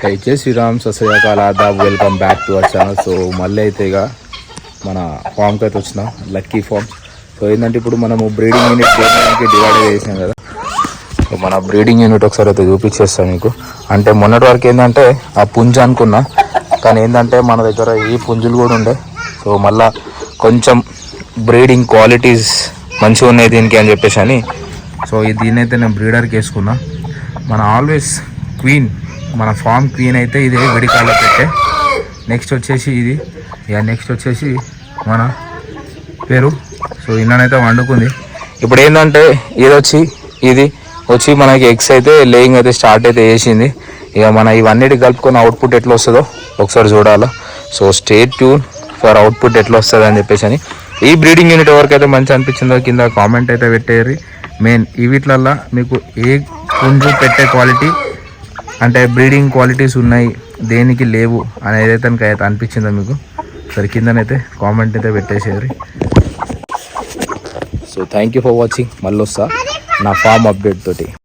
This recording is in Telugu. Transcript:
హై జై శ్రీరామ్ సస్యకాల Aadab welcome back to our channel so మళ్ళీ అయితే ఇక మన ఫామ్కి అయితే వచ్చిన లక్కీ ఫామ్ సో ఏంటంటే ఇప్పుడు మనము బ్రీడింగ్ యూనిట్ దేనికి డివైడ్ చేసాం కదా. సో మన బ్రీడింగ్ యూనిట్ ఒకసారి అయితే చూపించేస్తాం మీకు. అంటే మొన్నటి వరకు ఏంటంటే ఆ పుంజ అనుకున్నా కానీ ఏంటంటే మన దగ్గర ఈ పుంజులు కూడా ఉండే. సో మళ్ళా కొంచెం బ్రీడింగ్ క్వాలిటీస్ మంచిగా ఉన్నాయి దీనికి అని చెప్పేసి అని. సో దీన్నైతే దీన్ని అయితే నేను బ్రీడర్కి వేసుకున్నా. మన ఆల్వేస్ క్వీన్ మన ఫామ్ క్వీన్ అయితే ఇదే విడికాల పెట్టే. నెక్స్ట్ వచ్చేసి ఇది. ఇక నెక్స్ట్ వచ్చేసి మన పేరు. సో ఇన్ననైతే వండుకుంది. ఇప్పుడు ఏంటంటే ఇది వచ్చి ఇది వచ్చి మనకి ఎగ్స్ అయితే లేయింగ్ అయితే స్టార్ట్ అయితే వేసింది ఇక మన ఇవన్నిటి కలుపుకొని అవుట్పుట్ ఎట్లా వస్తుందో ఒకసారి చూడాలా. So stay tuned for output ఎట్లా వస్తుంది అని చెప్పేసి అని. ఈ బ్రీడింగ్ యూనిట్ ఎవరికైతే మంచి అనిపించిందో? కింద కామెంట్ అయితే పెట్టేయరు మెయిన్ ఈ వీటిలల్లో మీకు ఏ పుంజు పెట్టే క్వాలిటీ అంటే బ్రీడింగ్ క్వాలిటీస్ ఉన్నాయి దేనికి లేవు అని ఏదైతే కనుక అయితే అనిపించిందో మీకు? సరే కిందనైతే కామెంట్ అయితే పెట్టేసేది so thank you for watching మళ్ళీ వస్తా నా ఫామ్ అప్డేట్ తోటి.